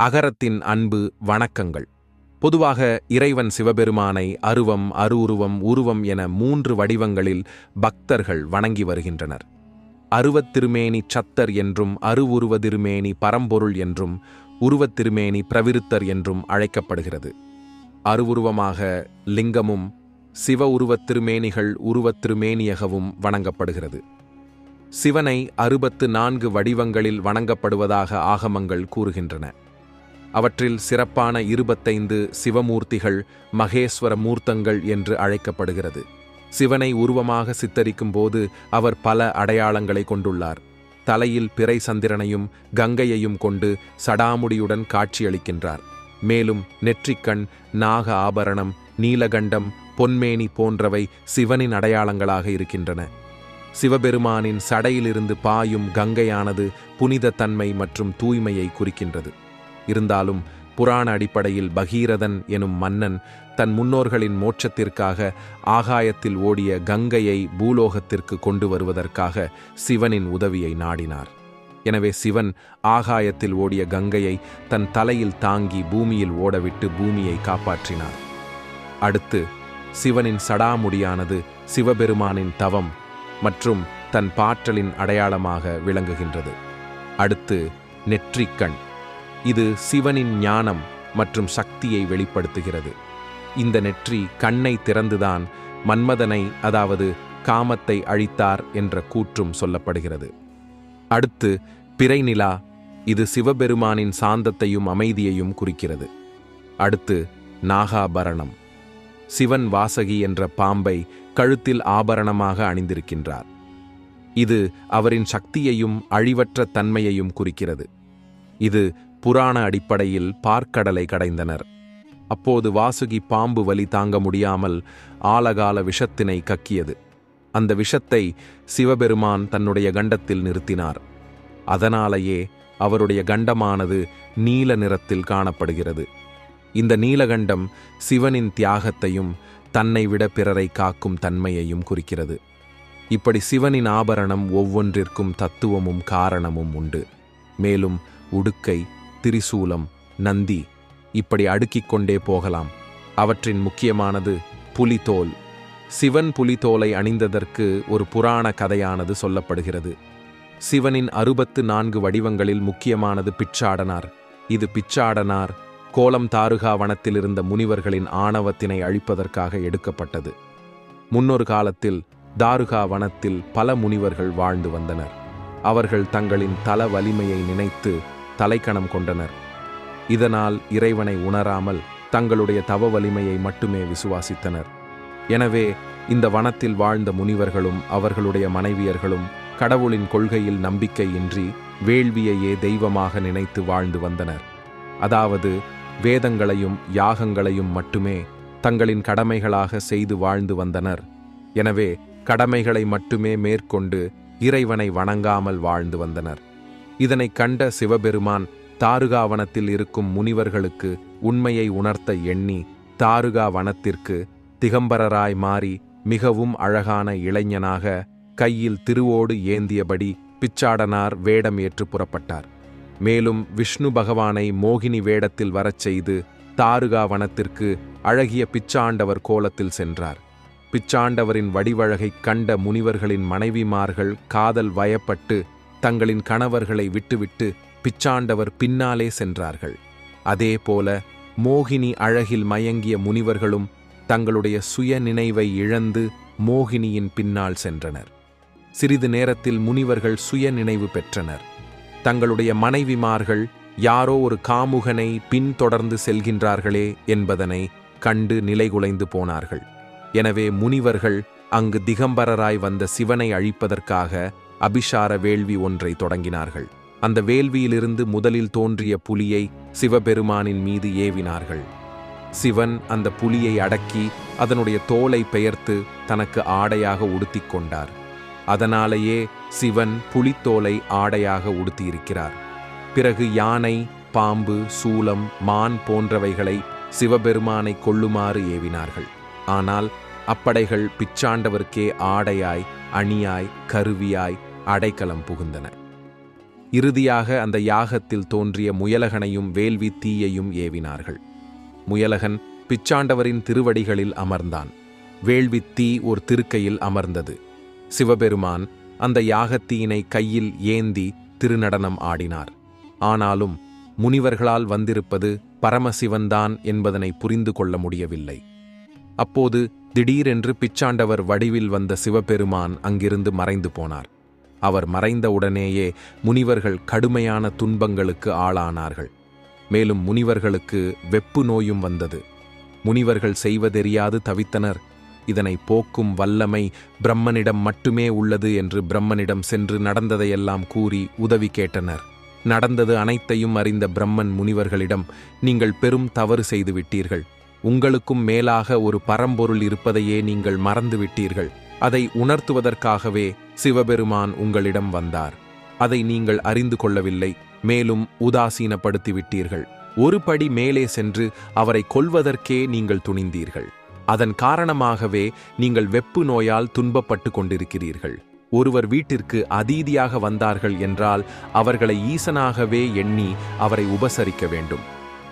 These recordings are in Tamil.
அகரத்தின் அன்பு வணக்கங்கள். பொதுவாக இறைவன் சிவபெருமானை அருவம் அருவுருவம் உருவம் என மூன்று வடிவங்களில் பக்தர்கள் வணங்கி வருகின்றனர். அருவத்திருமேனி சத்தர் என்றும் அருவுருவதிருமேனி பரம்பொருள் என்றும் உருவத்திருமேனி பிரவிருத்தர் என்றும் அழைக்கப்படுகிறது. அருவுருவமாக லிங்கமும் சிவ உருவத்திருமேனிகள் உருவத்திருமேனியகவும் வணங்கப்படுகிறது. சிவனை அறுபத்து நான்கு வடிவங்களில் வணங்கப்படுவதாக ஆகமங்கள் கூறுகின்றன. அவற்றில் சிறப்பான இருபத்தைந்து சிவமூர்த்திகள் மகேஸ்வர மூர்த்தங்கள் என்று அழைக்கப்படுகிறது. சிவனை உருவமாக சித்தரிக்கும் போது அவர் பல அடையாளங்களை கொண்டுள்ளார். தலையில் பிறை சந்திரனையும் கங்கையையும் கொண்டு சடாமுடியுடன் காட்சியளிக்கின்றார். மேலும் நெற்றிக்கண் நாக ஆபரணம் நீலகண்டம் பொன்மேனி போன்றவை சிவனின் அடையாளங்களாக இருக்கின்றன. சிவபெருமானின் சடையிலிருந்து பாயும் கங்கையானது புனித தன்மை மற்றும் தூய்மையை குறிக்கின்றது. இருந்தாலும் புராண அடிப்படையில் பகீரதன் எனும் மன்னன் தன் முன்னோர்களின் மோட்சத்திற்காக ஆகாயத்தில் ஓடிய கங்கையை பூலோகத்திற்கு கொண்டு வருவதற்காக சிவனின் உதவியை நாடினார். எனவே சிவன் ஆகாயத்தில் ஓடிய கங்கையை தன் தலையில் தாங்கி பூமியில் ஓடவிட்டு பூமியை காப்பாற்றினார். அடுத்து சிவனின் சடாமுடியானது சிவபெருமானின் தவம் மற்றும் தன் பாற்றலின் அடையாளமாக விளங்குகின்றது. அடுத்து நெற்றிக்கண். இது சிவனின் ஞானம் மற்றும் சக்தியை வெளிப்படுத்துகிறது. இந்த நெற்றி கண்ணை திறந்துதான் மன்மதனை அதாவது காமத்தை அழித்தார் என்ற கூற்றும் சொல்லப்படுகிறது. அடுத்து பிறைநிலா இது சிவபெருமானின் சாந்தத்தையும் அமைதியையும் குறிக்கிறது. அடுத்து நாகாபரணம். சிவன் வாசகி என்ற பாம்பை கழுத்தில் ஆபரணமாக அணிந்திருக்கின்றார். இது அவரின் சக்தியையும் அழிவற்ற தன்மையையும் குறிக்கிறது. இது புராண அடிப்படையில் பார்க்கடலை கடைந்தனர். அப்போது வாசுகி பாம்பு வலி தாங்க முடியாமல் ஆலகால விஷத்தினை கக்கியது. அந்த விஷத்தை சிவபெருமான் தன்னுடைய கண்டத்தில் நிறுத்தினார். அதனாலேயே அவருடைய கண்டமானது நீல நிறத்தில் காணப்படுகிறது. இந்த நீலகண்டம் சிவனின் தியாகத்தையும் தன்னை விட பிறரை காக்கும் தன்மையையும் குறிக்கிறது. இப்படி சிவனின் ஆபரணம் ஒவ்வொன்றிற்கும் தத்துவமும் காரணமும் உண்டு. மேலும் உடுக்கை திரிசூலம் நந்தி இப்படி அடுக்கிக் கொண்டே போகலாம். அவற்றின் முக்கியமானது புலித்தோல். சிவன் புலித்தோலை அணிந்ததற்கு ஒரு புராண கதையானது சொல்லப்படுகிறது. சிவனின் அறுபத்து நான்கு வடிவங்களில் முக்கியமானது பிச்சாடனார். இது பிச்சாடனார் கோலம் தாருகா வனத்தில் இருந்த முனிவர்களின் ஆணவத்தினை அழிப்பதற்காக எடுக்கப்பட்டது. முன்னொரு காலத்தில் தாருகா வனத்தில் பல முனிவர்கள் வாழ்ந்து வந்தனர். அவர்கள் தங்களின் தல வலிமையை நினைத்து தலைக்கணம் கொண்டனர். இதனால் இறைவனை உணராமல் தங்களுடைய தவ வலிமையை மட்டுமே விசுவாசித்தனர். எனவே இந்த வனத்தில் வாழ்ந்த முனிவர்களும் அவர்களுடைய மனைவியர்களும் கடவுளின் கொள்கையில் நம்பிக்கையின்றி வேள்வியையே தெய்வமாக நினைத்து வாழ்ந்து வந்தனர். அதாவது வேதங்களையும் யாகங்களையும் மட்டுமே தங்களின் கடமைகளாக செய்து வாழ்ந்து வந்தனர். எனவே கடமைகளை மட்டுமே மேற்கொண்டு இறைவனை வணங்காமல் வாழ்ந்து வந்தனர். இதனை கண்ட சிவபெருமான் தாருகாவனத்தில் இருக்கும் முனிவர்களுக்கு உண்மையை உணர்த்த எண்ணி தாருகா வனத்திற்கு திகம்பரராய் மாறி மிகவும் அழகான இளைஞனாக கையில் திருவோடு ஏந்தியபடி பிச்சாடனார் வேடம் ஏற்று புறப்பட்டார். மேலும் விஷ்ணு பகவானை மோகினி வேடத்தில் வரச் செய்து தாருகா வனத்திற்கு அழகிய பிச்சாண்டவர் கோலத்தில் சென்றார். பிச்சாண்டவரின் வடிவழகைக் கண்ட முனிவர்களின் மனைவிமார்கள் காதல் வயப்பட்டு தங்களின் கணவர்களை விட்டுவிட்டு பிச்சாண்டவர் பின்னாலே சென்றார்கள். அதேபோல மோகினி அழகில் மயங்கிய முனிவர்களும் தங்களுடைய சுய நினைவை இழந்து மோகினியின் பின்னால் சென்றனர். சிறிது நேரத்தில் முனிவர்கள் சுய நினைவு பெற்றனர். தங்களுடைய மனைவிமார்கள் யாரோ ஒரு காமுகனை பின்தொடர்ந்து செல்கின்றார்களே என்பதனை கண்டு நிலைகுலைந்து போனார்கள். எனவே முனிவர்கள் அங்கு திகம்பரராய் வந்த சிவனை அழிப்பதற்காக அபிஷார வேள்வி ஒன்றை தொடங்கினார்கள். அந்த வேள்வியிலிருந்து முதலில் தோன்றிய புலியை சிவபெருமானின் மீது ஏவினார்கள். சிவன் அந்த புலியை அடக்கி அதனுடைய தோலை பெயர்த்து தனக்கு ஆடையாக உடுத்திக் கொண்டார். அதனாலேயே சிவன் புலித்தோலை ஆடையாக உடுத்தியிருக்கிறார். பிறகு யானை பாம்பு சூலம் மான் போன்றவைகளை சிவபெருமானை கொள்ளுமாறு ஏவினார்கள். ஆனால் அப்படைகள் பிச்சாண்டவர்க்கே ஆடையாய் அணியாய் கருவியாய் அடைக்கலம் புகுந்தன. இறுதியாக அந்த யாகத்தில் தோன்றிய முயலகனையும் வேள்வி தீயையும் ஏவினார்கள். முயலகன் பிச்சாண்டவரின் திருவடிகளில் அமர்ந்தான். வேள்வி தீ ஒரு திருக்கையில் அமர்ந்தது. சிவபெருமான் அந்த யாகத்தீயினை கையில் ஏந்தி திருநடனம் ஆடினார். ஆனாலும் முனிவர்களால் வந்திருப்பது பரமசிவன்தான் என்பதனை புரிந்து கொள்ள முடியவில்லை. அப்போது திடீரென்று பிச்சாண்டவர் வடிவில் வந்த சிவபெருமான் அங்கிருந்து மறைந்து போனார். அவர் மறைந்தவுடனேயே முனிவர்கள் கடுமையான துன்பங்களுக்கு ஆளானார்கள். மேலும் முனிவர்களுக்கு வெப்பு நோயும் வந்தது. முனிவர்கள் செய்வதெரியாது தவித்தனர். இதனை போக்கும் வல்லமை பிரம்மனிடம் மட்டுமே உள்ளது என்று பிரம்மனிடம் சென்று நடந்ததையெல்லாம் கூறி உதவி கேட்டனர். நடந்தது அனைத்தையும் அறிந்த பிரம்மன் முனிவர்களிடம் நீங்கள் பெரும் தவறு செய்து விட்டீர்கள். உங்களுக்கும் மேலாக ஒரு பரம்பொருள் இருப்பதையே நீங்கள் மறந்துவிட்டீர்கள் அதை உணர்த்துவதற்காகவே சிவபெருமான் உங்களிடம் வந்தார். அதை நீங்கள் அறிந்து கொள்ளவில்லை மேலும் உதாசீனப்படுத்தி விட்டீர்கள் ஒரு படி மேலே சென்று அவரை கொல்வதற்கே நீங்கள் துணிந்தீர்கள். அதன் காரணமாகவே நீங்கள் வெப்பு நோயால் துன்பப்பட்டு கொண்டிருக்கிறீர்கள். ஒருவர் வீட்டிற்கு அதீதியாக வந்தார்கள் என்றால் அவர்களை ஈசனாகவே எண்ணி அவரை உபசரிக்க வேண்டும்.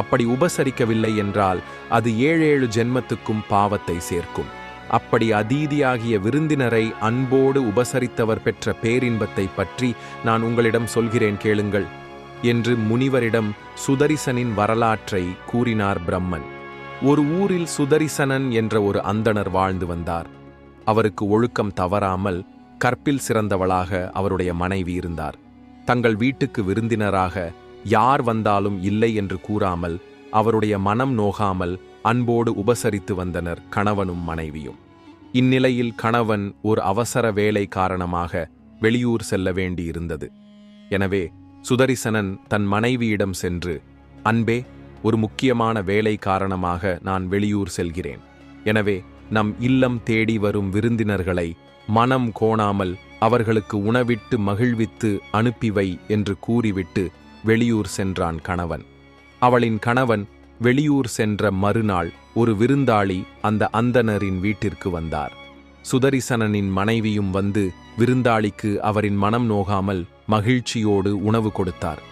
அப்படி உபசரிக்கவில்லை என்றால் அது ஏழேழு ஜென்மத்துக்கும் பாவத்தை சேர்க்கும். அப்படி அதீதியாகிய விருந்தினரை அன்போடு உபசரித்தவர் பெற்ற பேரின்பத்தை பற்றி நான் உங்களிடம் சொல்கிறேன் கேளுங்கள் என்று முனிவரிடம் சுதரிசனின் வரலாற்றை கூறினார் பிரம்மன். ஒரு ஊரில் சுதரிசனன் என்ற ஒரு அந்தணர் வாழ்ந்து வந்தார். அவருக்கு ஒழுக்கம் தவறாமல் கற்பில் சிறந்தவளாக அவருடைய மனைவி இருந்தார். தங்கள் வீட்டுக்கு விருந்தினராக யார் வந்தாலும் இல்லை என்று கூறாமல் அவருடைய மனம் நோகாமல் அன்போடு உபசரித்து வந்தனர் கணவனும் மனைவியும். இந்நிலையில் கணவன் ஒரு அவசர வேலை காரணமாக வெளியூர் செல்ல வேண்டியிருந்தது. எனவே சுதரிசனன் தன் மனைவியிடம் சென்று அன்பே ஒரு முக்கியமான வேலை காரணமாக நான் வெளியூர் செல்கிறேன். எனவே நம் இல்லம் தேடி வரும் விருந்தினர்களை மனம் கோணாமல் அவர்களுக்கு உணவிட்டு மகிழ்வித்து அனுப்பிவை என்று கூறிவிட்டு வெளியூர் சென்றான் கணவன். அவளின் கணவன் வெளியூர் சென்ற மறுநாள் ஒரு விருந்தாளி அந்த அந்தணரின் வீட்டிற்கு வந்தார். சுதரிசனனின் மனைவியும் வந்து விருந்தாளிக்கு அவரின் மனம் நோகாமல் மகிழ்ச்சியோடு உணவு கொடுத்தார்.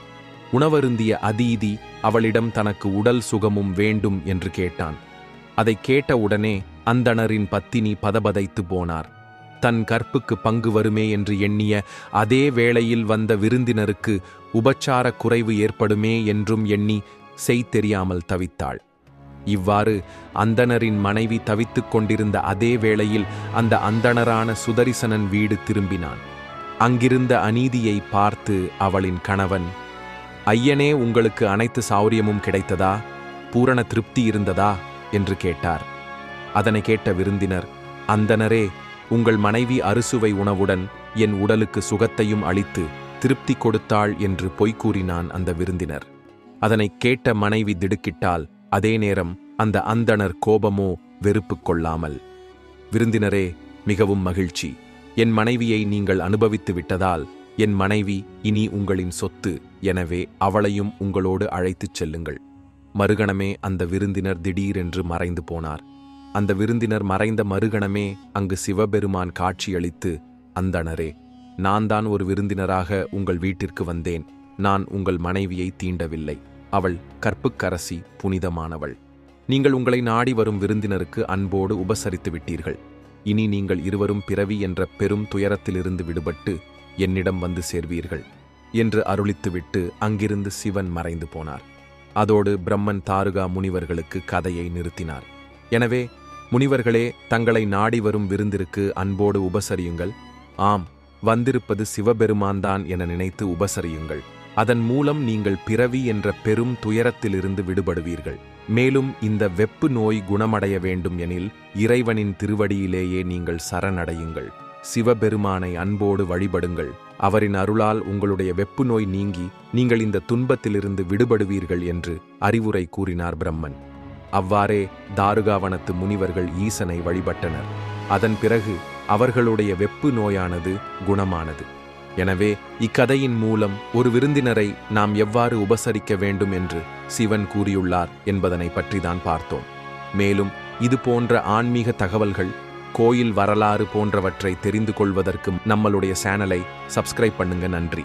உணவருந்திய அதீதி அவளிடம் தனக்கு உடல் சுகமும் வேண்டும் என்று கேட்டான். அதை கேட்டவுடனே அந்தணரின் பத்தினி பதபதைத்து போனார். தன் கற்புக்கு பங்கு வருமே என்று எண்ணிய அதே வேளையில் வந்த விருந்தினருக்கு உபச்சார குறைவு ஏற்படுமே என்றும் எண்ணி செய் தெரியாமல் தவித்தாள். இவ்வாறு அந்தணரின் மனைவி தவித்துக் கொண்டிருந்த அதே வேளையில் அந்த அந்தணரான சுதரிசனன் வீடு திரும்பினான். அங்கிருந்த அநீதியை பார்த்து அவளின் கணவன் ஐயனே உங்களுக்கு அனைத்து சௌரியமும் கிடைத்ததா? பூரண திருப்தி இருந்ததா? என்று கேட்டார். அதனை கேட்ட விருந்தினர் அந்தனரே உங்கள் மனைவி அறுசுவை உணவுடன் என் உடலுக்கு சுகத்தையும் அளித்து திருப்தி கொடுத்தாள் என்று பொய் கூறினான் அந்த விருந்தினர். அதனை கேட்ட மனைவி திடுக்கிட்டால் அதே நேரம் அந்த அந்தணர் கோபமோ வெறுப்பு கொள்ளாமல். விருந்தினரே மிகவும் மகிழ்ச்சி. என் மனைவியை நீங்கள் அனுபவித்து விட்டதால் என் மனைவி இனி உங்களின் சொத்து. எனவே அவளையும் உங்களோடு அழைத்துச் செல்லுங்கள். மறுகணமே அந்த விருந்தினர் திடீரென்று மறைந்து போனார். அந்த விருந்தினர் மறைந்த மறுகணமே அங்கு சிவபெருமான் காட்சியளித்து அந்தணரே நான் தான் ஒரு விருந்தினராக உங்கள் வீட்டிற்கு வந்தேன். நான் உங்கள் மனைவியை தீண்டவில்லை. அவள் கற்புக்கரசி புனிதமானவள். நீங்கள் உங்களை நாடி வரும் விருந்தினருக்கு அன்போடு உபசரித்து விட்டீர்கள். இனி நீங்கள் இருவரும் பிறவி என்ற பெரும் துயரத்திலிருந்து விடுபட்டு என்னிடம் வந்து சேர்வீர்கள் என்று அருளித்துவிட்டு அங்கிருந்து சிவன் மறைந்து போனார். அதோடு பிரம்மன் தாருகா முனிவர்களுக்கு கதையை நிறுத்தினார். எனவே முனிவர்களே தங்களை நாடி வரும் விருந்திற்கு அன்போடு உபசரியுங்கள். ஆம் வந்திருப்பது சிவபெருமான்தான் என நினைத்து உபசரியுங்கள். அதன் மூலம் நீங்கள் பிறவி என்ற பெரும் துயரத்திலிருந்து விடுபடுவீர்கள். மேலும் இந்த வெப்பு நோய் குணமடைய வேண்டும் எனில் இறைவனின் திருவடியிலேயே நீங்கள் சரணடையுங்கள். சிவபெருமானை அன்போடு வழிபடுங்கள். அவரின் அருளால் உங்களுடைய வெப்பு நோய் நீங்கி நீங்கள் இந்த துன்பத்திலிருந்து விடுபடுவீர்கள் என்று அறிவுரை கூறினார் பிரம்மன். அவ்வாறே தாருகாவனத்து முனிவர்கள் ஈசனை வழிபட்டனர். அதன் பிறகு அவர்களுடைய வெப்பு நோயானது குணமானது. எனவே இக்கதையின் மூலம் ஒரு விருந்தினரை நாம் எவ்வாறு உபசரிக்க வேண்டும் என்று சிவன் கூறியுள்ளார் என்பதனை பற்றிதான் பார்த்தோம். மேலும் இது போன்ற ஆன்மீக தகவல்கள் கோயில் வரலாறு போன்றவற்றை தெரிந்து கொள்வதற்கு நம்மளுடைய சேனலை சப்ஸ்கிரைப் பண்ணுங்க நன்றி.